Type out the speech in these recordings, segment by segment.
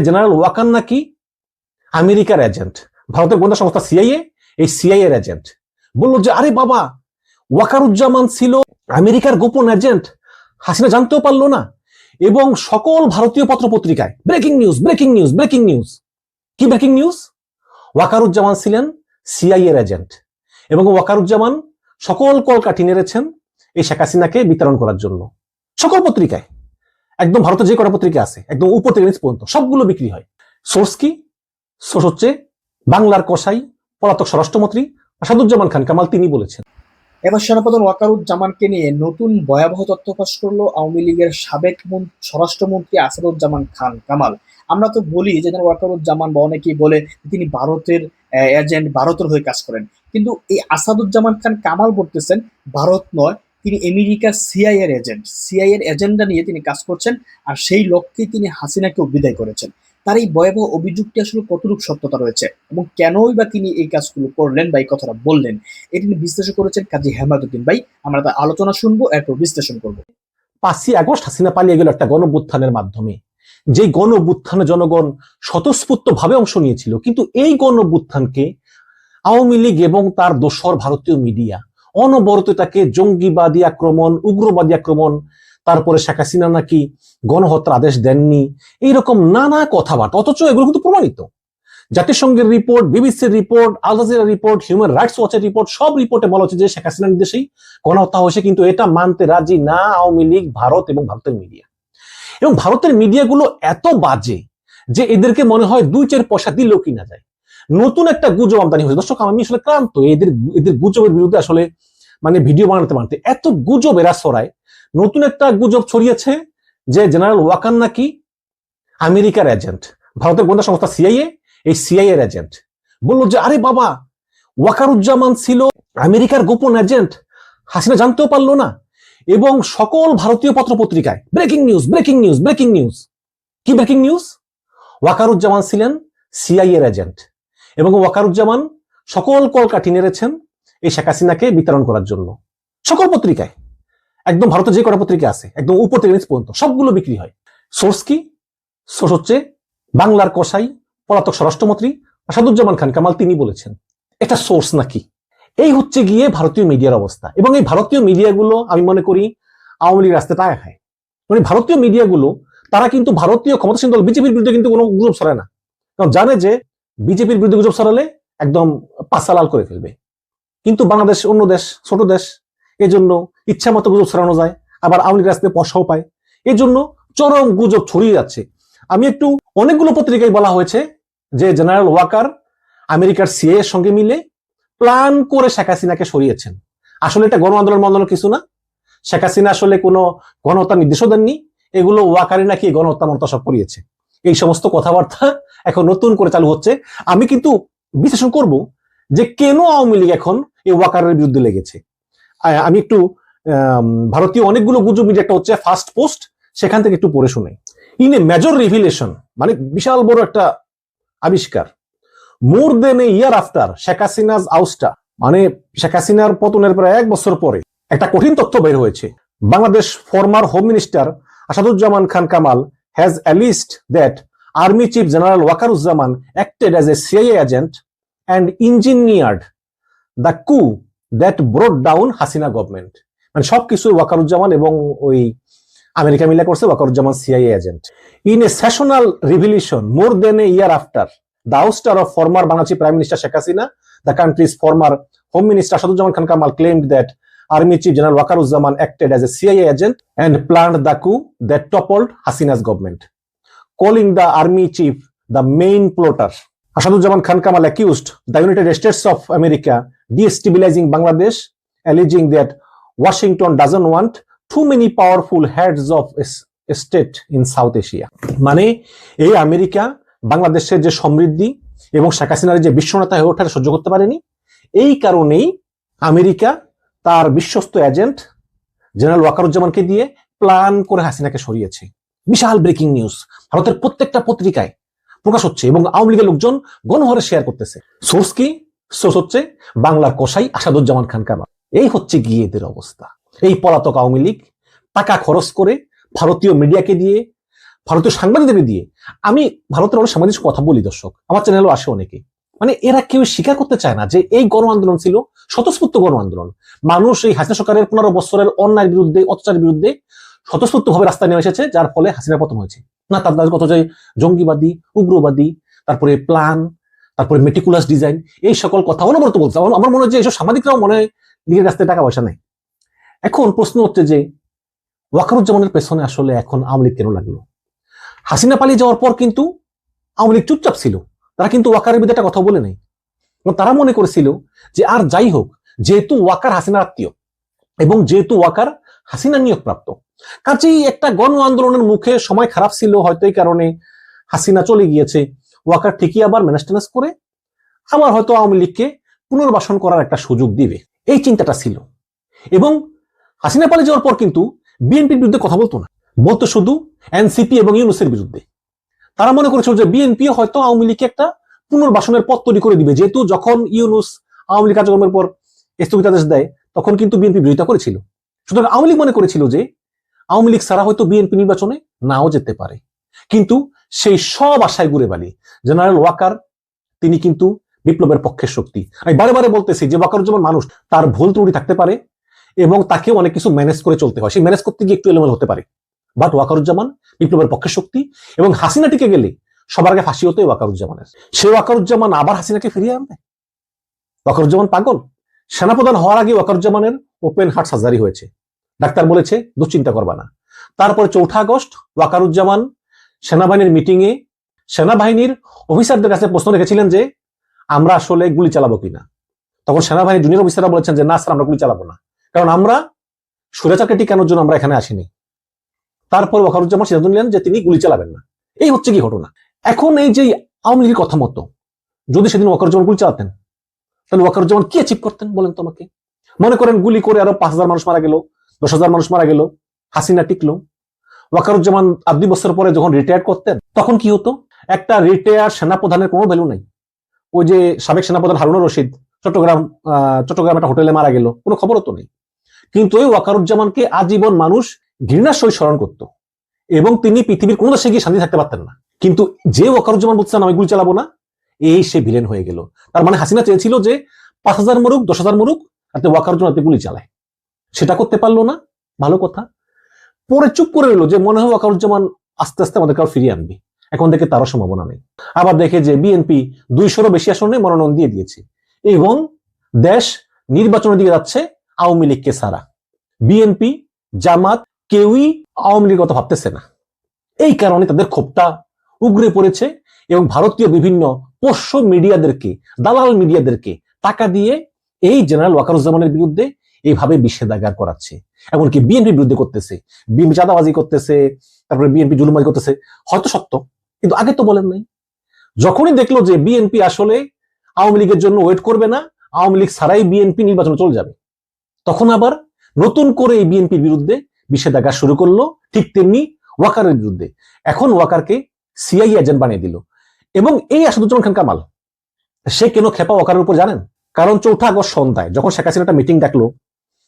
General Waker নাকি? আমেরিকার agent. ভারতের গোয়েন্দা সংস্থা সিআইএ, এই সিআইএ এর এজেন্ট। বলল যে, আরে বাবা, ওয়াকারুজ্জামান ছিল আমেরিকার গোপন এজেন্ট। হাসিনা জানতেও পারল না। এবং সকল ভারতীয় পত্রপত্রিকায়, breaking news breaking news breaking news. কি ব্রেকিং নিউজ? ওয়াকারুজ্জামান ছিলেন সিআইএ এর এজেন্ট। এবং ওয়াকারুজ্জামান সকল কলকাঠি নেড়েছেন এই শেখ হাসিনাকে বিতরণ করার জন্য। সকল পত্রিকায়। একদম ভারতের যে কটা পত্রিকা আছে, একদম উপর থেকে নিচ পর্যন্ত সবগুলো বিক্রি হয়। সোর্স কি? সোর্স হচ্ছে বাংলার কসাই, পলাতক স্বরাষ্ট্রমন্ত্রী আসাদুজ্জামান খান, কামাল তিনি বলেছেন। এবার সেনাপ্রধান ওয়াকারুজ্জামানকে নিয়ে নতুন ভয়াবহ তথ্য ফাঁস করল আওয়ামী লীগের সাবেক স্বরাষ্ট্রমন্ত্রী আসাদুজ্জামান খান, কামাল। আমরা তো বলি যে ওয়াকারুজ্জামান বা অনেকেই বলে তিনি ভারতের এজেন্ট, ভারতের হয়ে কাজ করেন। কিন্তু এই আসাদুজ্জামান খান, কামাল বলতেছেন, ভারত নয় তিনি আমেরিকার সিআই এর এজেন্ট সিআই এর এজেন্ডা নিয়ে তিনি কাজ করছেন আর সেই লক্ষ্যে তিনি হাসিনাকেও বিদায় করেছেন। তার এই ভয়াবহ অভিযোগটি আসলে কতটুকু সত্যতা রয়েছে এবং কেনই বা তিনি এই কাজগুলো করলেন বা এই কথাটা বললেন, এটি নিয়ে বিশ্লেষণ করেছেন কাজী হেমাদুদ্দিন ভাই। আমরা তার আলোচনা শুনব, এরপর বিশ্লেষণ করব। পাঁচই আগস্ট হাসিনা পালিয়ে গেল একটা গণবুত্থানের মাধ্যমে। যে গণবুত্থানে জনগণ স্বতঃস্ফূর্ত ভাবে অংশ নিয়েছিল, কিন্তু এই গণবুত্থানকে আওয়ামী লীগ এবং তার দোসর ভারতীয় মিডিয়া অনবরত তাকে জঙ্গিবাদী আক্রমণ, উগ্রবাদী আক্রমণ, তারপরে শেখ হাসিনা নাকি গণহত্যার আদেশ দেননি। এইরকম নানা কথাবার্তা, অথচ এগুলো কিন্তু প্রমাণিত। জাতিসংঘের রিপোর্ট, বিবিসির report, Al report, human rights ওয়াচের report, সব রিপোর্টে বলা হচ্ছে যে শেখ হাসিনার নির্দেশেই গণহত্যা হয়েছে, কিন্তু এটা মানতে রাজি না আওয়ামী লীগ, ভারত এবং ভারতের মিডিয়া। এবং ভারতের মিডিয়াগুলো এত বাজে যে এদেরকে মনে হয় দুই চার পয়সা দিলেও কিনা যায়। নতুন একটা গুজব আমদানি হয়েছে। দর্শক, আমি আসলে ক্লান্ত। এদের এদের গুজবের বিরুদ্ধে আসলে মানে ভিডিও বানাতে বানাতে। এত গুজব এরা ছড়ায়। নতুন একটা গুজব ছড়িয়েছে যে জেনারেল ওয়াকার নাকি আমেরিকার এজেন্ট। ভারতের গোয়েন্দা সংস্থা সিআইএ, এই সিআইএ এর এজেন্ট। বলল যে, আরে বাবা, ওয়াকারুজ্জামান ছিল আমেরিকার গোপন এজেন্ট। হাসিনা জানতেও পারল না। এবং সকল ভারতীয় পত্র পত্রিকায় breaking news breaking news breaking news. কি ব্রেকিং নিউজ? ওয়াকারুজ্জামান ছিলেন সিআইএর এজেন্ট। এবং ওয়াকারুজ্জামান সকল কলকাঠি নেড়েছেন এই শেখ হাসিনাকে বিতরণ করার জন্য। সকল পত্রিকায়, একদম ভারতের যে কটা পত্রিকা আছে, একদম উপর থেকে নিচ পর্যন্ত সবগুলো বিক্রি হয়। সোর্স কি? সোর্স হচ্ছে বাংলার কসাই, পলাতক স্বরাষ্ট্রমন্ত্রী আসাদুজ্জামান খান কামাল, তিনি বলেছেন, এটা সোর্স নাকি? এই হচ্ছে গিয়ে ভারতীয় মিডিয়ার অবস্থা। এবং এই ভারতীয় মিডিয়াগুলো, আমি মনে করি, আওয়ামী লীগ রাস্তায় টাকা খায়। মানে ভারতীয় মিডিয়াগুলো, তারা কিন্তু ভারতীয় ক্ষমতাসীন দল, বিজেপির বিরুদ্ধে কিন্তু কোনো গুজব ছড়ায় না। কারণ জানে যে বিজেপির বিরুদ্ধে গুজব ছড়ালে একদম পাশা লাল করে ফেলবে। কিন্তু বাংলাদেশ অন্য দেশ, ছোট দেশ এই জন্য ইচ্ছা মতো গুজব ছড়ানো যায়, আবার আওয়ামী লীগ রাস্তায় পয়সাও পায়। এই জন্য চরম গুজব ছড়িয়ে যাচ্ছে। আমি একটু অনেকগুলো পত্রিকায় বলা হয়েছে যে জেনারেল ওয়াকার আমেরিকার সিএ এর সঙ্গে মিলে প্ল্যান করে শেখ হাসিনাকে সরিয়েছেন। আসলে এটা গণ আন্দোলন মন্দোলন কিছু না। শেখ হাসিনা আসলে কোনো গণহত্যার নির্দেশও দেননি। এগুলো ওয়াকারে নাকি গণহত্যা মন্ত্র সব করিয়েছে। এই সমস্ত কথাবার্তা এখন নতুন করে চালু হচ্ছে। আমি কিন্তু বিশ্লেষণ করব যে কেন আওয়ামী লীগ এখন এই ওয়াকারের বিরুদ্ধে লেগেছে। আমি একটু ভারতীয় অনেকগুলো গুজব মিডিয়া একটা হচ্ছে ফার্স্ট পোস্ট সেখান থেকে একটু পড়ে শুনে। ইন এ মেজর রিভিলেশন মানে বিশাল বড় একটা আবিষ্কার। মোর than a year after Sheikh Hasina's আউস্টা মানে শেখ হাসিনার পতনের প্রায় এক বছর পরে একটা কঠিন তথ্য বের হয়েছে। Bangladesh former home minister Asaduzzaman Khan Kamal has alleged that army chief general Wakeruzzaman acted as a CIA agent and engineered the coup that brought down Hasina government মানে সবকিছু ওয়াকারুজ্জামান এবং ওই আমেরিকা মিলে করছে Wakeruzzaman CIA agent in a sensational revelation more than a year after the ouster of former Bangladeshi Prime Minister Sheikh Hasina, the country's former Home Minister Asaduজ্জামান Khan Kamal claimed that army chief general Wakeruzzaman acted as a CIA agent and planned the coup that toppled Hasina's government calling the army chief the main plotter Asaduzzaman Khan Kamal accused the United States of America destabilizing Bangladesh alleging that Washington doesn't want too many powerful heads of state in South Asia মানে এই America বাংলাদেশের যে সমৃদ্ধি এবং শেখ হাসিনার যে বিশ্বনেতা হয়ে ওঠার সহ্য করতে পারেনি, এই কারণেই আমেরিকা তার বিশ্বস্ত এজেন্ট জেনারেল ওয়াকারুজ্জামানকে দিয়ে প্ল্যান করে হাসিনাকে সরিয়েছে। বিশাল ব্রেকিং নিউজ। ভারতের প্রত্যেকটা পত্রিকায় প্রকাশ হচ্ছে এবং আওয়ামী লীগের লোকজন গণহরে শেয়ার করতেছে। সোর্স কি? সোর্স হচ্ছে বাংলার কসাই আসাদুজ্জামান খান কামাল। এই হচ্ছে গিয়ে এদের অবস্থা। এই পলাতক আওয়ামী লীগ টাকা খরচ করে ভারতীয় মিডিয়াকে দিয়ে, ভারতীয় সাংবাদিকদের দিয়ে। আমি ভারতের অনেক সাংবাদিক কথা বলি, দর্শক। আমার চ্যানেলও আসে অনেকে। মানে এরা কেউ স্বীকার করতে চায় না যে এই গণ আন্দোলন ছিল স্বতঃস্ফূর্ত গণ আন্দোলন। মানুষ এই হাসিনা সরকারের পনেরো বছরের অন্যায়ের বিরুদ্ধে, অত্যাচারের বিরুদ্ধে স্বতঃস্ফূর্ত ভাবে রাস্তায় নেমে এসেছে যার ফলে হাসিনা পতন হয়েছে। না, তার কত যে জঙ্গিবাদী, উগ্রবাদী, তারপরে প্ল্যান তারপরে মেটিকুলাস ডিজাইন এই সকল কথা অনবরত বলছে। আমার মনে হয় যে এইসব সাংবাদিকরাও মনে হয় নিজের রাস্তায় টাকা পয়সা নেই এখন প্রশ্ন হচ্ছে যে ওয়াকারুজ্জামানের পেছনে আসলে এখন আওয়ামী লীগ কেন লাগল? হাসিনা পালিয়ে যাওয়ার পর কিন্তু আওয়ামী লীগ চুপচাপ ছিল। তারা কিন্তু ওয়াকারের বিরুদ্ধে একটা কথা বলে নেই। তারা মনে করেছিল যে, আর যাই হোক, যেহেতু ওয়াকার হাসিনার আত্মীয় এবং যেহেতু ওয়াকার হাসিনা নিয়োগ প্রাপ্ত কাজেই একটা গণ আন্দোলনের মুখে সময় খারাপ ছিল, হয়তো এই কারণে হাসিনা চলে গিয়েছে। ওয়াকার ঠিকই আবার ম্যানেজ করে আবার হয়তো আওয়ামী লীগকে পুনর্বাসন করার একটা সুযোগ দিবে। এই চিন্তাটা ছিল। এবং হাসিনা পালিয়ে যাওয়ার পর কিন্তু বিএনপির বিরুদ্ধে কথা বলতো না। বলতো শুধু এনসিপি এবং ইউনুসের বিরুদ্ধে। তারা মনে করেছিল যে বিএনপি হয়তো আওয়ামী লীগকে একটা পুনর্বাসনের পথ তৈরি করে দিবে। যেহেতু যখন ইউনুস আওয়ামী লীগ কার্যক্রমের পর স্থগিতাদেশ দেয়, তখন কিন্তু বিএনপি বিরোধিতা করেছিল। সুতরাং আওয়ামী লীগ মনে করেছিল যে আওয়ামী লীগ ছাড়া হয়তো বিএনপি নির্বাচনে নাও যেতে পারে। কিন্তু সেই সব আশায় ঘুরে বালি জেনারেল ওয়াকার, তিনি কিন্তু বিপ্লবের পক্ষের শক্তি। আমি বারে বারে বলতেছি, যে ওয়াকারুজ্জামান মানুষ, তার ভুল ত্রুটি থাকতে পারে এবং তাকে অনেক কিছু ম্যানেজ করে চলতে হয়। সেই ম্যানেজ করতে গিয়ে একটু এলোমেল হতে পারে। বাট ওয়াকারুজ্জামান বিপ্লবের পক্ষের শক্তি এবং হাসিনা টিকে গেলে সবার আগে ফাঁসি হতো ওয়াকারুজ্জামানের। সে ওয়াকারুজ্জামান আবার হাসিনাকে ফিরিয়ে আনবে? ওয়াকারুজ্জামান পাগল? সেনাপ্রধান হওয়ার আগে ওয়াকারুজ্জামানের ওপেন হার্ট সার্জারি হয়েছে। ডাক্তার বলেছে, দুশ্চিন্তা করবা না। তারপরে চৌঠা আগস্ট ওয়াকারুজ্জামান সেনাবাহিনীর মিটিং এ সেনাবাহিনীর অফিসারদের কাছে প্রশ্ন রেখেছিলেন যে, আমরা আসলে গুলি চালাবো কিনা? তখন সেনাবাহিনীর জুনিয়র অফিসাররা বলেছেন যে, না স্যার, আমরা গুলি চালাবো না। কারণ আমরা সুরাচারকে টিকানোর জন্য আমরা এখানে আসিনি। তারপর ওয়াকারুজ্জামান সিদ্ধান্ত নিলেন যে তিনি গুলি চালাবেন না। এই হচ্ছে কি ঘটনা। এখন এই যে আওয়ামী লীগের কথা মতো, যদি সেদিন ওয়াকারুজ্জামান গুলি চালাতেন, তাহলে ওয়াকারুজ্জামান কি অ্যাচিভ করতেন বলেন তোমাকে মনে করেন গুলি করে আরও পাঁচ হাজার মানুষ মারা গেল, দশ হাজার মানুষ মারা গেল, হাসিনা টিকলো। ওয়াকারুজ্জামান আর দুই বছর পরে যখন রিটায়ার করতেন, তখন কি হতো? একটা রিটায়ার সেনাপ্রধানের কোনো ভ্যালু নাই। ওই যে সাবেক সেনাপ্রধান হারুনুর রশিদ চট্টগ্রাম চট্টগ্রাম একটা হোটেলে মারা গেল, কোনো খবরও তো নেই। কিন্তু ওই ওয়াকারুজ্জামানকে আজীবন মানুষ ঘৃণার সহিত স্মরণ করত। এবং তিনি পৃথিবীর কোনো দেশে গিয়ে শান্তি থাকতে পারতেন না। কিন্তু যে ওয়াকারুজ্জামান বলছেন আমি গুলি চালাবো না, এই সে ভিলেন হয়ে গেল। তার মানে হাসিনা চেয়েছিল যে পাঁচ হাজার মরুক, দশ হাজার মরুক, তাতে ওয়াকারুজ্জামান গুলি চালায়। সেটা করতে পারল না, ভালো কথা। পরে চুপ করে রইল যে মনে হয় ওয়াকারুজ্জামান আস্তে আস্তে আমাদের কাউ ফিরিয়ে আনবে। এখন দেখে তারও সম্ভাবনা নেই। আবার দেখে যে বিএনপি দুইশোরও বেশি আসনে মনোনয়ন দিয়ে দিয়েছে। এবং দেশ নির্বাচনের দিকে যাচ্ছে আওয়ামী লীগকে সারা বিএনপি জামাত কেউই আওয়ামী লীগের কথা ভাবতেছে না। এই কারণে তাদের ক্ষোভটা উগরে পড়েছে এবং ভারতীয় বিভিন্ন পোষ্য মিডিয়াদেরকে, দালাল মিডিয়াদেরকে টাকা দিয়ে এই জেনারেল ওয়াকারুজ্জামানের বিরুদ্ধে এইভাবে নিষেধাজ্ঞা করাচ্ছে। এমনকি বিএনপির বিরুদ্ধে করতেছে, বিএনপি চাঁদাবাজি করতেছে, তারপরে বিএনপি জুলুমাজি করতেছে, হয়তো সত্য, কিন্তু আগে তো বলেন নাই। যখনই দেখল যে বিএনপি আসলে আওয়ামী লীগের জন্য ওয়েট করবে না, আওয়ামী লীগ ছাড়াই বিএনপি নির্বাচনে চলে যাবে, তখন আবার নতুন করে এই বিএনপির বিরুদ্ধে নিষেধাজ্ঞা শুরু করল ঠিক তেমনি ওয়াকারের বিরুদ্ধে। এখন ওয়াকারকে সিআই এজেন্ট বানিয়ে দিল। এবং এই আসাদুজ্জামান খান কামাল। সে কেন খেপা ওয়াকারের উপর জানেন? কারণ চৌঠা আগস্ট সন্ধ্যায় যখন শেখ হাসিনা একটা মিটিং ডাকলো,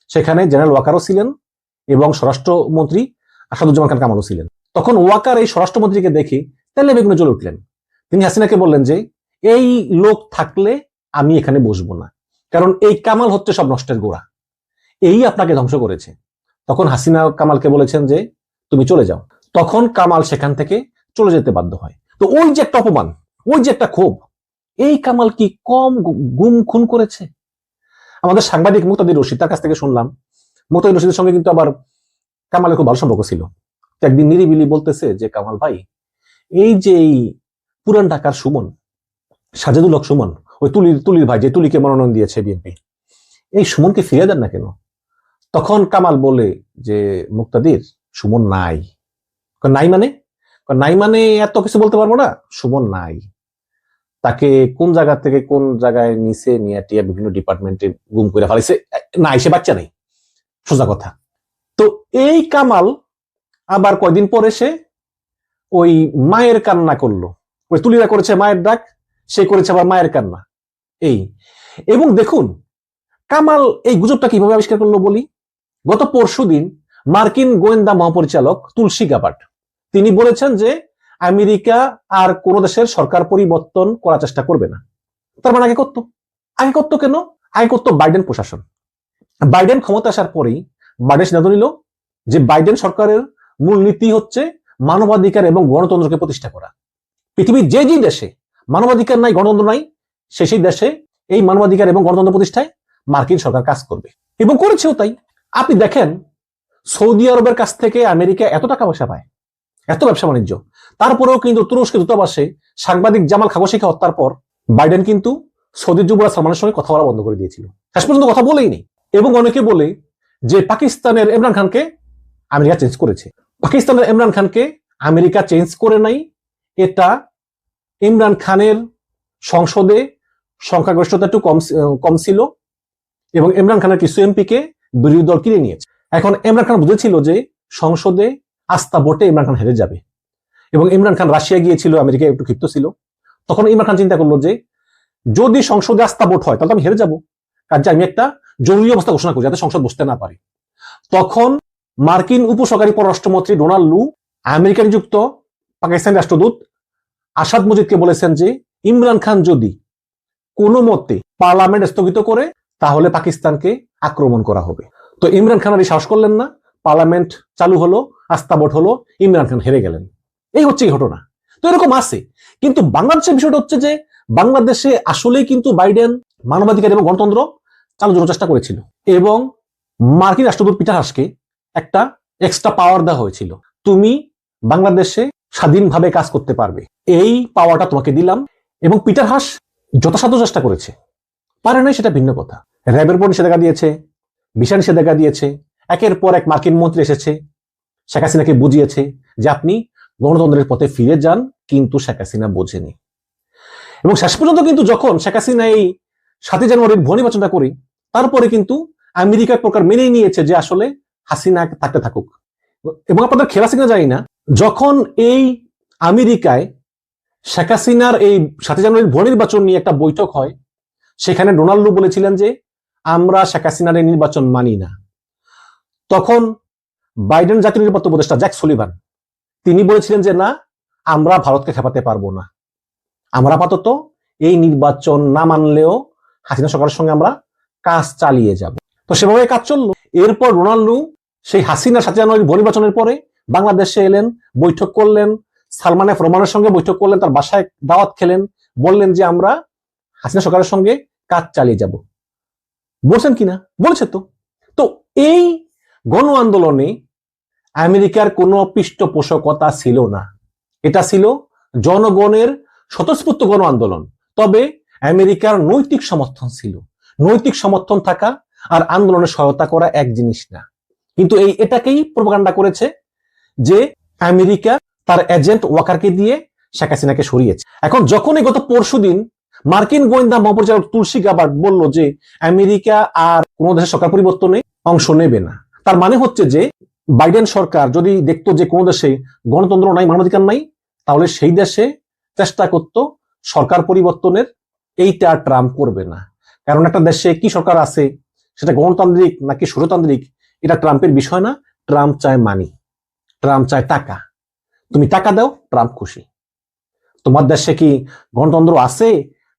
সেখানে জেনারেল ওয়াকারও ছিলেন এবং স্বরাষ্ট্রমন্ত্রী আসাদুজ্জামান খান কামালও ছিলেন। তখন ওয়াকার এই স্বরাষ্ট্রমন্ত্রীকে দেখে তেলে বেগুনে জ্বলে উঠলেন। তিনি হাসিনাকে বললেন যে, এই লোক থাকলে আমি এখানে বসবো না। কারণ এই কামাল হচ্ছে সব নষ্টের গোড়া। এই আপনাকে ধ্বংস করেছে। তখন হাসিনা কামালকে বলেছেন যে তুমি চলে যাও। তখন কামাল সেখান থেকে চলে যেতে বাধ্য হয়। তো ওই যে একটা অপমান, ওই যে একটা ক্ষোভ, এই কামাল কি কম গুম খুন করেছে? আমাদের সাংবাদিক মুক্তাদির রশিদ, তার কাছ থেকে শুনলাম। মুক্তাদির রশিদের সঙ্গে কিন্তু আবার কামালের খুব ভালো সম্পর্ক ছিল। একদিন নিরিবিলি বলতেছে যে, কামাল ভাই, এই যে এই পুরান ঢাকার সুমন, সাজেদুল হক সুমন, ওই তুলির তুলির ভাই যে তুলিকে মনোনয়ন দিয়েছে বিএনপি, এই সুমনকে ফিরিয়ে দেন না কেন? তখন কামাল বলে যে, মুক্তাদির, সুমন নাই। নাই মানে? নাই মানে এত কিছু বলতে পারব না, সুমন নাই। তাকে কোন জায়গা থেকে কোন জায়গায় নিচে নিয়ে টিয়া বিভিন্ন ডিপার্টমেন্টে গুম করে ফেলাইছে নাই, সে বাচ্চা নেই। সোজা কথা। তো এই কামাল আবার কয়দিন পরে সে ওই মায়ের কান্না করল। ওই তুলিরা করেছে মায়ের ডাক, সে করেছে আবার মায়ের কান্না। এই। এবং দেখুন, কামাল এই গুজবটা কীভাবে আবিষ্কার করল বলি? গত পরশুদিন মার্কিন গোয়েন্দা মহাপরিচালক তুলসী গাবাট তিনি বলেছেন যে আমেরিকা আর কোন দেশের সরকার পরিবর্তন করার চেষ্টা করবে না। তার মানে আগে করতো আগে করতো কেন? আগে করতো বাইডেন প্রশাসন। বাইডেন ক্ষমতা আসার পরেই বাইডেন সিদ্ধান্ত নিল যে বাইডেন সরকারের মূল নীতি হচ্ছে মানবাধিকার এবং গণতন্ত্রকে প্রতিষ্ঠা করা। পৃথিবীর যে যে দেশে মানবাধিকার নাই, গণতন্ত্র নাই, সে সেই দেশে এই মানবাধিকার এবং গণতন্ত্র প্রতিষ্ঠায় মার্কিন সরকার কাজ করবে। এবং করেছেও তাই। আপনি দেখেন, সৌদি আরবের কাছ থেকে আমেরিকা এত টাকা পয়সা পায়, এত ব্যবসা বাণিজ্য। তারপরেও কিন্তু তুরস্কের দূতাবাসে সাংবাদিক জামাল খাগোশিকে হত্যার পর বাইডেন কিন্তু সৌদি যুবরাজ সালমানের সঙ্গে কথা বলা বন্ধ করে দিয়েছিল। শেষ পর্যন্ত কথা বলেই নেই এবং অনেকে বলে যে পাকিস্তানের ইমরান খানকে আমেরিকা চেঞ্জ করেছে। পাকিস্তানের ইমরান খানকে আমেরিকা চেঞ্জ করে নাই, এটা ইমরান খানের সংসদে সংখ্যাগরিষ্ঠতা একটু কম কম ছিল এবং ইমরান খানের কিছু এমপিকে বিরোধী দল কিনে নিয়েছে। এখন ইমরান খান বুঝেছিল যে সংসদে আস্থা ভোটে ইমরান খান হেরে যাবে। এবং ইমরান খান রাশিয়া গিয়েছিল আমেরিকা একটু ক্ষিপ্ত ছিল। তখন ইমরান খান চিন্তা করল যে, যদি সংসদে আস্থা ভোট হয়, তাহলে আমি হেরে যাব। কাজে আমি একটা জরুরি অবস্থা ঘোষণা করি, যাতে সংসদ বসতে না পারে। তখন মার্কিন উপসহকারী পররাষ্ট্রমন্ত্রী ডোনাল্ড লু আমেরিকা নিযুক্ত পাকিস্তান রাষ্ট্রদূত আসাদ মজিদকে বলেছেন যে, ইমরান খান যদি কোনো মতে পার্লামেন্ট স্থগিত করে, তাহলে পাকিস্তানকে আক্রমণ করা হবে। তো ইমরান খান আর সাহস করলেন না, পার্লামেন্ট চালু হলো, আস্থা ভোট হলো, ইমরান খান হেরে গেলেন। এই হচ্ছে ঘটনা। তো এরকম আছে। কিন্তু বাংলাদেশের বিষয়টা হচ্ছে যে, বাংলাদেশে আসলেই কিন্তু বাইডেন মানবাধিকার এবং গণতন্ত্র চালু জন্য চেষ্টা করেছিল। এবং মার্কিন রাষ্ট্রদূত পিটার হাসকে একটা এক্সট্রা পাওয়ার দেওয়া হয়েছিল। তুমি বাংলাদেশে স্বাধীনভাবে কাজ করতে পারবে। এই পাওয়ারটা তোমাকে দিলাম। এবং পিটার হাস যথাসাধ্য চেষ্টা করেছে। পারে নাই সেটা ভিন্ন কথা। র্যাবের উপর নিষেধাজ্ঞা দিয়েছে ভিসা নিষেধাজ্ঞা দিয়েছে, একের পর এক মার্কিন মন্ত্রী এসেছে, শেখ হাসিনাকে বুঝিয়েছে যে আপনি গণতন্ত্রের পথে ফিরে যান, কিন্তু শেখ হাসিনা বোঝেনি। এবং শেষ পর্যন্ত কিন্তু যখন শেখ হাসিনা এই সাতই জানুয়ারির ভোট নির্বাচনটা করি, তারপরে কিন্তু আমেরিকা প্রকার মেনেই নিয়েছে যে আসলে হাসিনা থাকতে থাকুক। এবং আপনাদের খেলা সিনা জানি না, যখন এই আমেরিকায় শেখ হাসিনার এই সাতই জানুয়ারির ভোট নির্বাচন নিয়ে একটা বৈঠক হয়, সেখানে ডোনাল্ডো বলেছিলেন যে আমরা শেখ হাসিনার নির্বাচন মানি না। তখন বাইডেন জাতীয় নিরাপত্তা উপদেষ্টা জ্যাক সলিভান, তিনি বলেছিলেন যে, না, আমরা ভারতকে খেপাতে পারব না। আমরা আপাতত এই নির্বাচন না মানলেও হাসিনা সরকারের সঙ্গে আমরা কাজ চালিয়ে যাব। তো সেভাবে কাজ চলল। এরপর রোনাল্ডো সেই হাসিনা সাথে জানুয়ারি নির্বাচনের পরে বাংলাদেশে এলেন, বৈঠক করলেন, সালমান এফ রহমানের সঙ্গে বৈঠক করলেন, তার বাসায় দাওয়াত খেলেন, বললেন যে, আমরা হাসিনা সরকারের সঙ্গে কাজ চালিয়ে যাব। বলছেন কিনা বলেছে তো। তো এই গণ আন্দোলনে আমেরিকার কোনো পৃষ্ঠপোষকতা ছিল না। এটা ছিল জনগণের স্বতঃস্ফূর্ত গণ আন্দোলন। তবে আমেরিকার নৈতিক সমর্থন ছিল। নৈতিক সমর্থন থাকা আর আন্দোলনে সহায়তা করা এক জিনিস না। কিন্তু এই এটাকেই প্রপাগান্ডা করেছে যে আমেরিকা তার এজেন্ট ওয়াকারকে দিয়ে শেখ হাসিনাকে সরিয়েছে। এখন যখনই গত পরশুদিন মার্কিন গোয়েন্দা মহাপরিচালক তুলসী গাবার্ট বলল যে আমেরিকা আর কোন দেশের সরকার পরিবর্তনে অংশ নেবে না। তার মানে হচ্ছে যে বাইডেন সরকার যদি দেখতো যে কোন দেশে গণতন্ত্র নাই, মানবাধিকার নাই, তাহলে সেই দেশে চেষ্টা করত সরকার পরিবর্তনের। এইটা ট্রাম্প করবে না। কারণ একটা দেশে কি সরকার আছে, সেটা গণতান্ত্রিক নাকি স্বৈরতান্ত্রিক, এটা ট্রাম্পের বিষয় না। ট্রাম্প চায় মানি ট্রাম্প চায় টাকা। তুমি টাকা দাও, ট্রাম্প খুশি। তোমার দেশে কি গণতন্ত্র আছে?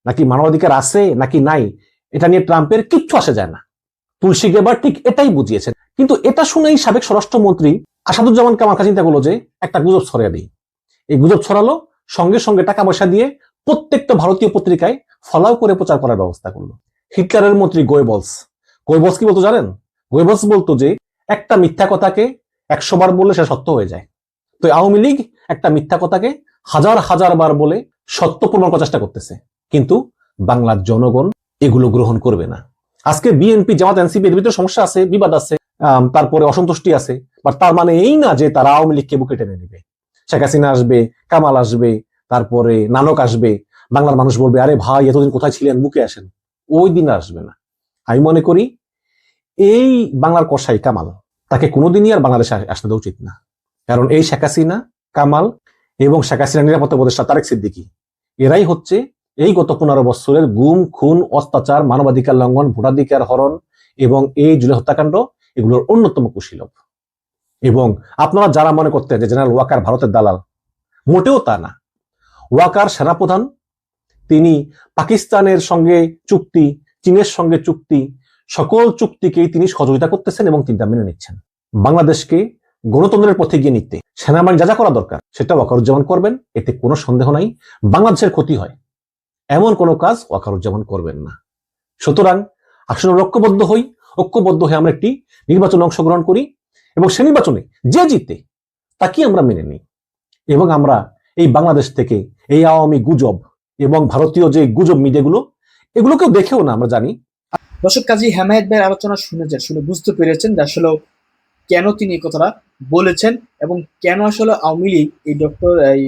নাকি মানবাধিকার আছে নাকি নাই, এটা নিয়ে ট্রাম্পের কিচ্ছু আসে যায় না। তুলসী গেবার ঠিক এটাই বুঝিয়েছেন। কিন্তু এটা শুনেই সাবেক স্বরাষ্ট্রমন্ত্রী আসাদুজ্জামান কামাল চিন্তা করল যে একটা গুজব ছড়িয়ে দিই। এই গুজব ছড়ালো, সঙ্গে সঙ্গে টাকা পয়সা দিয়ে প্রত্যেকটা ভারতীয় পত্রিকায় ফলাও করে প্রচার করার ব্যবস্থা করল। হিটলারের মন্ত্রী গোয়েবলস। গোয়েবলস কি বলতো জানেন? গোয়েবলস বলতো যে, একটা মিথ্যা কথাকে একশো বার বললে সে সত্য হয়ে যায়। তো আওয়ামী লীগ একটা মিথ্যা কথাকে হাজার হাজার বার বলে সত্য প্রমাণ করার চেষ্টা করতেছে। কিন্তু বাংলার জনগণ এগুলো গ্রহণ করবে না। আজকে বিএনপি, জামাত, এনসিপি, এর ভিতরে সমস্যা আছে, বিবাদ আছে তারপরে অসন্তুষ্টি আছে বাট তার মানে এই না যে তারা আওয়ামী লীগকে বুকে টেনে নেবে। শেখ হাসিনা আসবে, কামাল আসবে, তারপরে নানক আসবে, বাংলার মানুষ বলবে, আরে ভাই, এতদিন কোথায় ছিলেন? বুকে আসেন। ওই দিন আসবে না। আমি মনে করি এই বাংলার কষাই কামাল, তাকে কোনোদিনই আর বাংলাদেশে আস- আসতে দেওয়া উচিত না। কারণ এই শেখ হাসিনা, কামাল এবং শেখ হাসিনা নিরাপত্তা উপদেষ্টা তারেক সিদ্দিকি, এরাই হচ্ছে এই গত পনেরো বছরের গুম, খুন, অত্যাচার, মানবাধিকার লঙ্ঘন, ভোটাধিকার হরণ এবং এই জুলে হত্যাকাণ্ড এগুলোর অন্যতম কুশীলভ এবং আপনারা যারা মনে করতেন যে জেনারেল ওয়াকার ভারতের দালাল, মোটেও তা না। ওয়াকার সেনাপ্রধান, তিনি পাকিস্তানের সঙ্গে চুক্তি, চীনের সঙ্গে চুক্তি, সকল চুক্তিকেই তিনি সহযোগিতা করতেছেন এবং তিনি মেনে নিচ্ছেন। বাংলাদেশকে গণতন্ত্রের পথে গিয়ে নিতে সেনাবাহিনী যা যা করা দরকার, সেটা ওয়াকার ওয়াকারুজ্জামান করবেন, এতে কোনো সন্দেহ নাই। বাংলাদেশের ক্ষতি হয়। এমন কোনো কাজ ওয়াকারুজ্জামান করবেন না। সুতরাং আসলে ঐক্যবদ্ধ হই। ঐক্যবদ্ধ হয়ে আমরা একটি নির্বাচনে অংশগ্রহণ করি এবং সে নির্বাচনে যে জিতে তাকে আমরা মেনে নিই। এবং আমরা এই বাংলাদেশ থেকে এই আওয়ামী গুজব এবং ভারতীয় যে গুজব মিডিয়াগুলো, এগুলোকেও দেখেও না আমরা জানি। দর্শক কাজী হেমায়ত ভাইয়ের আলোচনা শুনেছেন, শুনে বুঝতে পেরেছেন যে আসলে কেন তিনি এই কথাটা বলেছেন এবং কেন আসলে আওয়ামী লীগ এই ডক্টর, এই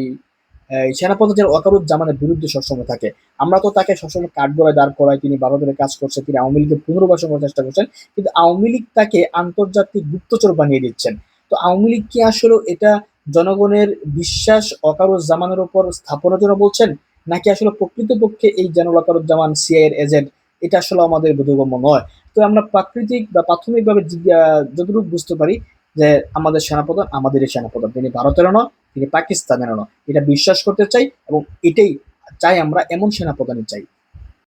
সেনাপতিদের ওয়াকারুজ্জামানের বিরুদ্ধে সবসময় থাকে। আমরা তো তাকে সবসময় কাঠগড়ায় দাঁড় করায় তিনি ভারতের কাজ করছে, তিনি আওয়ামী লীগের পুনর্বাসন করার চেষ্টা করছেন, কিন্তু আওয়ামী লীগ তাকে আন্তর্জাতিক গুপ্তচর বানিয়ে দিচ্ছেন। তো আওয়ামী লীগ কি আসলে এটা জনগণের বিশ্বাস ওয়াকারুজ্জামানের উপর স্থাপনের জন্য বলছেন, নাকি আসলে প্রকৃতপক্ষে এই জেনারেল ওয়াকারুজ্জামান সিআইয়ের এজেন্ট এটা আসলে আমাদের বোধগম্য নয়? তো আমরা প্রাকৃতিক বা প্রাথমিকভাবে যতটুকু বুঝতে পারি যে আমাদের সেনাপ্রধান, আমাদেরই সেনাপ্রধান। তিনি ভারতেরও নয় তিনি পাকিস্তানেরও নয় এটা বিশ্বাস করতে চাই এবং এটাই চাই আমরা, এমন সেনাপ্রধানই চাই।